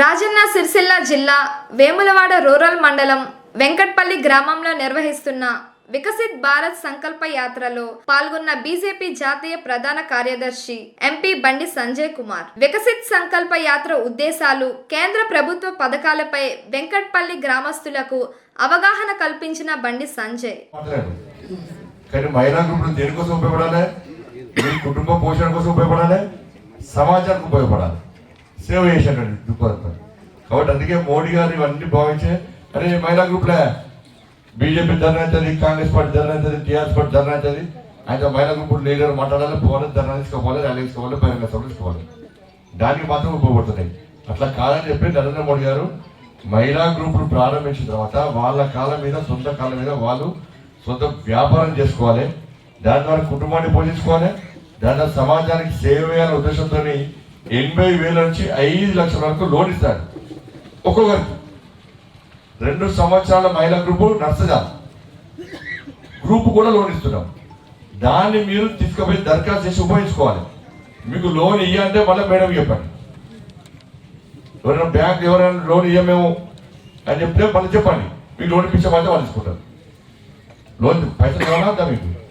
రాజన్న సిరిసిల్ల జిల్లా వేములవాడ రూరల్ మండలం వెంకట్పల్లి గ్రామంలో నిర్వహిస్తున్న వికసిత్ భారత్ సంకల్ప యాత్రలో పాల్గొన్న బీజేపీ జాతీయ ప్రధాన కార్యదర్శి ఎంపీ బండి సంజయ్ కుమార్. వికసిత్ సంకల్ప యాత్ర ఉద్దేశాలు కేంద్ర ప్రభుత్వ పథకాలపై వెంకట్పల్లి గ్రామస్తులకు అవగాహన కల్పించిన బండి సంజయ్. కానీ దేనికోసం ఉపయోగపడాలి? మీ కుటుంబ పోషణ కోసం ఉపయోగపడాలి? సమాజానికి ఉపయోగపడాలి? సేవ చేశాడండి దృక్పథంతో కాబట్టి అందుకే మోడీ గారు ఇవన్నీ భావించే అరే మహిళా గ్రూప్లే బీజేపీ ధర్నా అవుతుంది కాంగ్రెస్ పార్టీ ధర్నా అవుతుంది టీఆర్ఎస్ పార్టీ ధర్నా అవుతుంది ఆయన మహిళా గ్రూపులు లీడర్ మాట్లాడాలి పోవాలి ధర్నా తీసుకోవాలి ర్యాలీ తీసుకోవాలి బహిరంగ సభలు తీసుకోవాలి. దానికి మాత్రం ఉపయోగపడుతున్నాయి. అట్లా కాదని చెప్పి నరేంద్ర మోడీ గారు మహిళా గ్రూపులు ప్రారంభించిన తర్వాత వాళ్ళ కాలం మీద సొంత కాలం మీద వాళ్ళు సొంత వ్యాపారం చేసుకోవాలి. దాని ద్వారా కుటుంబాన్ని పోషించుకోవాలి. దాని ద్వారా సమాజానికి సేవ చేయాలనే ఉద్దేశంతో ఎనభై వేల నుంచి ఐదు లక్షల వరకు లోన్ ఇస్తారు. ఒక్కొక్కరికి రెండు సంవత్సరాల మహిళా గ్రూపు నర్సగా. గ్రూప్ కూడా లోన్ ఇస్తున్నాం. దాన్ని మీరు తీసుకుపోయి దరఖాస్తు చేసి ఉపయోగించుకోవాలి. మీకు లోన్ ఇయ్యంటే మళ్ళీ మేడం చెప్పండి. ఎవరైనా బ్యాంక్ ఎవరైనా లోన్ ఇయ్యమేమో అని చెప్తే మళ్ళీ చెప్పండి. మీకు లోన్ ఇప్పించే బాధ్యత వాళ్ళు తీసుకుంటారు. లోన్ పైసలు కావాలా? వద్దా మీకు.